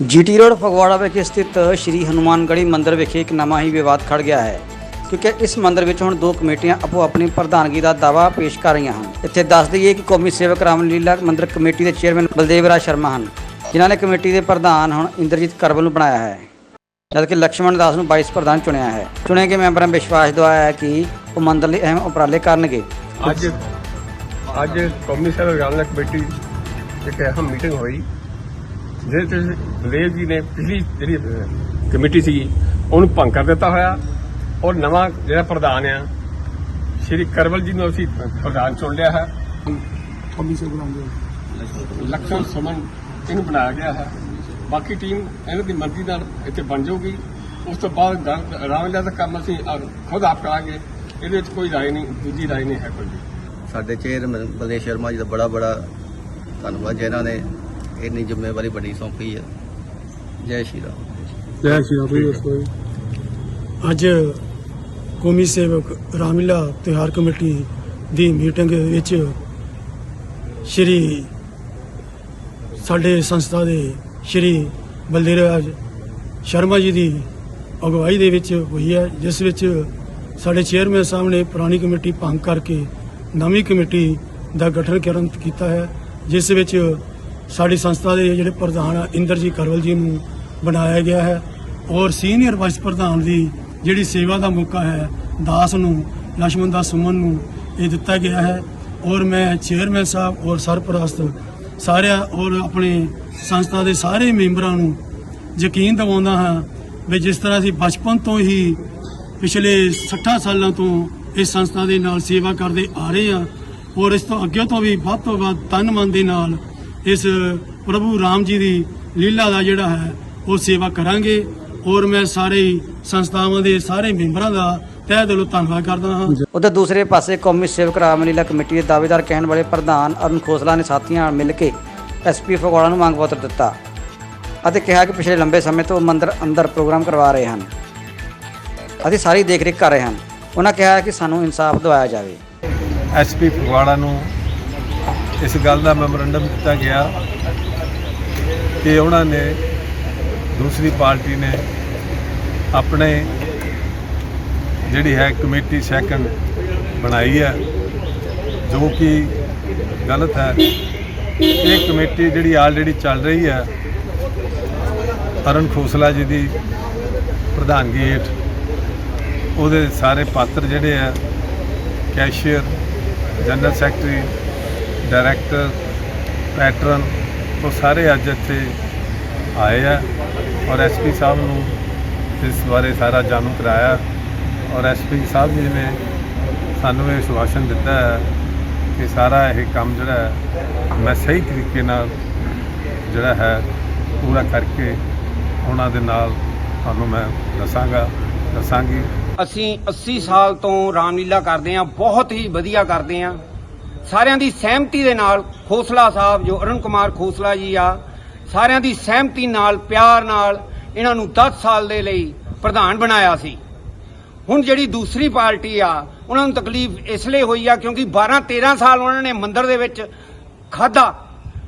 GT road Phagwara ਵਿਖੇ ਸਥਿਤ ਸ਼੍ਰੀ ਹਨੂਮਾਨਗੜ੍ਹੀ ਮੰਦਿਰ ਵਿਖੇ ਇੱਕ ਨਵਾਂ ਹੀ ਵਿਵਾਦ ਖੜ ਗਿਆ ਹੈ, ਕਿਉਂਕਿ ਇਸ ਮੰਦਿਰ ਵਿੱਚ ਹੁਣ ਦੋ ਕਮੇਟੀਆਂ ਆਪੋ ਆਪਣੀ ਪ੍ਰਧਾਨਗੀ ਦਾ ਦਾਅਵਾ ਪੇਸ਼ ਕਰ ਰਹੀਆਂ ਹਨ। ਇੱਥੇ ਦੱਸ ਦਈਏ ਕਿ ਕੌਮੀ ਸੇਵਕ ਰਾਮਲੀਲਾ ਮੰਦਿਰ ਕਮੇਟੀ ਦੇ ਚੇਅਰਮੈਨ ਬਲਦੇਵ ਰਾਜ ਸ਼ਰਮਾ ਹਨ, ਜਿਨ੍ਹਾਂ ਨੇ ਕਮੇਟੀ ਦੇ ਪ੍ਰਧਾਨ ਹੁਣ ਇੰਦਰਜੀਤ ਕਰਵਲ ਨੂੰ ਬਣਾਇਆ ਹੈ, ਜਦਕਿ ਲਕਸ਼ਮਣ ਦਾਸ ਨੂੰ ਵਾਈਸ ਪ੍ਰਧਾਨ ਚੁਣਿਆ ਹੈ। ਚੁਣੇ ਗਏ ਮੈਂਬਰਾਂ ਵਿਸ਼ਵਾਸ ਦਿਵਾਇਆ ਹੈ ਕਿ ਉਹ ਮੰਦਿਰ ਲਈ ਅਹਿਮ ਉਪਰਾਲੇ ਕਰਨਗੇ। ਅੱਜ ਅੱਜ ਕੌਮੀ ਸਭਾ ਵਿਗਿਆਨਕ ਕਮੇਟੀ ਇੱਕ ਅਹਿਮ ਮੀਟਿੰਗ ਹੋਈ। ਜਿਹਦੇ ਤੇ ਬਲੇਵ ਜੀ ਨੇ ਪਿਛਲੀ ਜਿਹੜੀ ਕਮੇਟੀ ਸੀਗੀ, ਉਹਨੂੰ ਭੰਗ ਕਰ ਦਿੱਤਾ ਹੋਇਆ। ਔਰ ਨਵਾਂ ਜਿਹੜਾ ਪ੍ਰਧਾਨ ਆ, ਸ਼੍ਰੀ ਕਰਵਲ ਜੀ ਨੂੰ ਅਸੀਂ ਪ੍ਰਧਾਨ ਚੁਣ ਲਿਆ ਹੈ। ਕੌਮੀ ਸਭਾ ਸਮਨ ਇਹਨੂੰ ਬਣਾਇਆ ਗਿਆ ਹੈ। ਬਾਕੀ ਟੀਮ ਇਹਨਾਂ ਦੀ ਮਰਜ਼ੀ ਨਾਲ ਇੱਥੇ ਬਣ ਜਾਊਗੀ। ਉਸ ਤੋਂ ਬਾਅਦ ਰਾਮਲੀਲਾ ਦਾ ਕੰਮ ਅਸੀਂ ਖੁਦ ਆਪ ਕਰਾਂਗੇ। ਇਹਦੇ ਵਿੱਚ ਕੋਈ ਰਾਏ ਨਹੀਂ, ਦੂਜੀ ਰਾਏ ਨਹੀਂ ਹੈ ਕੋਈ ਸਾਡੇ ਚੇਅਰਮੈਨ ਬਲਦੇਵ ਸ਼ਰਮਾ ਜੀ ਦਾ ਬੜਾ ਬੜਾ ਧੰਨਵਾਦ ਜਿਨ੍ਹਾਂ ਨੇ ਇੰਨੀ ਜ਼ਿੰਮੇਵਾਰੀ ਵੱਡੀ ਸੌਂਪੀ ਹੈ ਜੈ ਸ਼੍ਰੀ ਰਾਮ। ਜੈ ਸ਼੍ਰੀ ਰਾਮ ਅੱਜ ਕੌਮੀ ਸੇਵਕ ਰਾਮਲੀਲਾ ਤਿਉਹਾਰ ਕਮੇਟੀ ਦੀ ਮੀਟਿੰਗ ਵਿੱਚ ਸ਼੍ਰੀ ਸਾਡੇ ਸੰਸਥਾ ਦੇ ਸ਼੍ਰੀ ਬਲਦੇਵਰਾਜ ਸ਼ਰਮਾ ਜੀ ਦੀ ਅਗਵਾਈ ਦੇ ਵਿੱਚ ਹੋਈ ਹੈ ਜਿਸ ਵਿੱਚ ਸਾਡੇ ਚੇਅਰਮੈਨ ਸਾਹਿਬ ਨੇ ਪੁਰਾਣੀ ਕਮੇਟੀ ਭੰਗ ਕਰਕੇ ਨਵੀਂ ਕਮੇਟੀ ਦਾ ਗਠਨ ਕਰਨ ਕੀਤਾ ਹੈ ਜਿਸ ਵਿੱਚ ਸਾਡੀ ਸੰਸਥਾ ਦੇ ਜਿਹੜੇ ਪ੍ਰਧਾਨ ਇੰਦਰ ਜੀ ਕਰਵਲ ਜੀ ਨੂੰ ਬਣਾਇਆ ਗਿਆ ਹੈ। ਔਰ ਸੀਨੀਅਰ ਵਾਈਸ ਪ੍ਰਧਾਨ ਦੀ ਜਿਹੜੀ ਸੇਵਾ ਦਾ ਮੌਕਾ ਹੈ, ਦਾਸ ਨੂੰ ਲక్ష్మణ ਦਾਸ ਸੁਮਨ ਨੂੰ ਇਹ ਦਿੱਤਾ ਗਿਆ ਹੈ। ਔਰ ਮੈਂ ਚੇਅਰਮੈਨ ਸਾਹਿਬ ਔਰ ਸਰਪ੍ਰਸਤ ਸਾਰਿਆਂ ਔਰ ਆਪਣੇ ਸੰਸਥਾ ਦੇ ਸਾਰੇ ਮੈਂਬਰਾਂ ਨੂੰ ਯਕੀਨ ਦਿਵਾਉਂਦਾ ਹਾਂ ਵੀ ਜਿਸ ਤਰ੍ਹਾਂ ਅਸੀਂ ਬਚਪਨ ਤੋਂ ਹੀ ਪਿਛਲੇ 60 ਸਾਲਾਂ ਤੋਂ ਇਸ ਸੰਸਥਾ ਦੇ ਨਾਲ ਸੇਵਾ ਕਰਦੇ ਆ ਰਹੇ ਹਾਂ ਔਰ ਇਸ ਤੋਂ ਅੱਗੇ ਤੋਂ ਵੀ ਵੱਧ ਤੋਂ ਵੱਧ ਤਨ ਮਨ ਦੇ ਨਾਲ ਇਸ ਪ੍ਰਭੂ ਰਾਮ ਜੀ ਦੀ ਲੀਲਾ ਦਾ ਜਿਹੜਾ ਹੈ ਉਹ ਸੇਵਾ ਕਰਾਂਗੇ। ਔਰ ਮੈਂ ਸਾਰੇ ਸੰਸਥਾਵਾਂ ਦੇ ਸਾਰੇ ਮੈਂਬਰਾਂ ਦਾ ਤਹਿ ਦਿਲੋਂ ਧੰਨਵਾਦ ਕਰਦਾ ਹਾਂ। ਉਧਰ ਦੂਸਰੇ ਪਾਸੇ ਕੌਮੀ ਸੇਵਕ ਰਾਮਲੀਲਾ ਕਮੇਟੀ ਦੇ ਦਾਅਵੇਦਾਰ ਕਹਿਣ ਵਾਲੇ ਪ੍ਰਧਾਨ ਅਰੁਣ ਖੋਸਲਾ ਨੇ ਸਾਥੀਆਂ ਨਾਲ ਮਿਲ ਕੇ ਐਸਪੀ ਫਗਵਾੜਾ ਨੂੰ ਮੰਗ ਪੱਤਰ ਦਿੱਤਾ ਅਤੇ ਕਿਹਾ ਕਿ ਪਿਛਲੇ ਲੰਬੇ ਸਮੇਂ ਤੋਂ ਮੰਦਿਰ ਅੰਦਰ ਪ੍ਰੋਗਰਾਮ ਕਰਵਾ ਰਹੇ ਹਨ। ਅਤੇ ਸਾਰੀ ਦੇਖਰੇਖ ਕਰ ਰਹੇ ਹਨ ਉਹਨਾਂ ਕਿਹਾ ਕਿ ਸਾਨੂੰ ਇਨਸਾਫ ਦਿਵਾਇਆ ਜਾਵੇ। ਐਸਪੀ ਫਗਵਾੜਾ ਨੂੰ ਇਸ ਗੱਲ ਦਾ ਮੈਮੋਰੰਡਮ ਦਿੱਤਾ ਗਿਆ ਕਿ ਉਹਨਾਂ ਨੇ ਦੂਸਰੀ ਪਾਰਟੀ ਨੇ ਆਪਣੇ ਜਿਹੜੀ ਹੈ ਕਮੇਟੀ ਸੈਕੰਡ ਬਣਾਈ ਹੈ, ਜੋ ਕਿ ਗਲਤ ਹੈ। ਇਹ ਕਮੇਟੀ ਜਿਹੜੀ ਆਲਰੇਡੀ ਚੱਲ ਰਹੀ ਹੈ ਅਰਨ ਖੋਸਲਾ ਜੀ ਦੀ ਪ੍ਰਧਾਨਗੀ ਹੇਠ, ਉਹਦੇ ਸਾਰੇ ਪਾਤਰ ਜਿਹੜੇ ਆ cashier, general secretary director patron ਉਹ ਸਾਰੇ ਅੱਜ ਇੱਥੇ ਆਏ ਆ ਔਰ ਐਸਪੀ ਸਾਹਿਬ ਨੂੰ ਇਸ ਬਾਰੇ ਸਾਰਾ ਜਾਣੂ ਕਰਾਇਆ ਔਰ ਐਸਪੀ ਸਾਹਿਬ ਜੀ ਨੇ ਸਾਨੂੰ ਇਹ ਸੁਭਾਸ਼ਣ ਦਿੱਤਾ ਹੈ ਕਿ ਸਾਰਾ ਇਹ ਕੰਮ ਜਿਹੜਾ ਹੈ, ਮੈਂ ਸਹੀ ਤਰੀਕੇ ਨਾਲ ਜਿਹੜਾ ਹੈ ਪੂਰਾ ਕਰਕੇ ਉਹਨਾਂ ਦੇ ਨਾਲ ਤੁਹਾਨੂੰ ਮੈਂ ਦੱਸਾਂਗਾ, ਦੱਸਾਂਗੀ। ਅਸੀਂ 80 ਸਾਲ ਤੋਂ ਰਾਮਲੀਲਾ ਕਰਦੇ ਆਂ ਬਹੁਤ ਹੀ ਵਧੀਆ ਕਰਦੇ ਆਂ ਸਾਰਿਆਂ ਦੀ ਸਹਿਮਤੀ ਦੇ ਨਾਲ ਖੋਸਲਾ ਸਾਹਿਬ, ਜੋ ਅਰੁਣ ਕੁਮਾਰ ਖੋਸਲਾ ਜੀ ਆ, ਸਾਰਿਆਂ ਦੀ ਸਹਿਮਤੀ ਨਾਲ, ਪਿਆਰ ਨਾਲ ਇਹਨਾਂ ਨੂੰ 10 ਸਾਲ ਦੇ ਲਈ ਪ੍ਰਧਾਨ ਬਣਾਇਆ ਸੀ। ਹੁਣ ਜਿਹੜੀ ਦੂਸਰੀ ਪਾਰਟੀ ਆ, ਉਹਨਾਂ ਨੂੰ ਤਕਲੀਫ ਇਸ ਲਈ ਹੋਈ ਆ ਕਿਉਂਕਿ 12 13 ਸਾਲ ਉਹਨਾਂ ਨੇ ਮੰਦਰ ਦੇ ਵਿੱਚ ਖਾਦਾ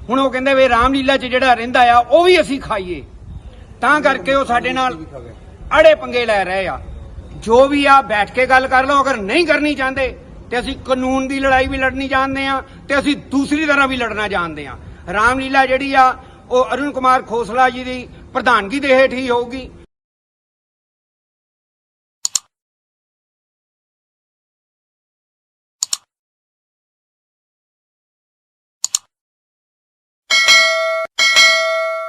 ਹੁਣ ਉਹ ਕਹਿੰਦੇ ਵੀ ਰਾਮਲੀਲਾ 'ਚ ਜਿਹੜਾ ਰਹਿੰਦਾ ਆ, ਉਹ ਵੀ ਅਸੀਂ ਖਾਈਏ। ਤਾਂ ਕਰਕੇ ਉਹ ਸਾਡੇ ਨਾਲ ਅੜੇ ਪੰਗੇ ਲੈ ਰਹੇ ਆ। ਜੋ ਵੀ ਆ, ਬੈਠ ਕੇ ਗੱਲ ਕਰ ਲਓ, ਅਗਰ ਨਹੀਂ ਕਰਨੀ ਚਾਹੁੰਦੇ ਤੇ ਅਸੀਂ ਕਾਨੂੰਨ ਦੀ ਲੜਾਈ ਵੀ ਲੜਨੀ ਜਾਣਦੇ ਆ ਤੇ ਅਸੀਂ ਦੂਸਰੀ ਤਰ੍ਹਾਂ ਵੀ ਲੜਨਾ ਜਾਣਦੇ ਆ ਰਾਮਲੀਲਾ ਜਿਹੜੀ ਆ, ਉਹ ਅਰੁਣ ਕੁਮਾਰ ਖੋਸਲਾ ਜੀ ਦੀ ਪ੍ਰਧਾਨਗੀ ਦੇ ਹੇਠ ਹੀ ਹੋਊਗੀ।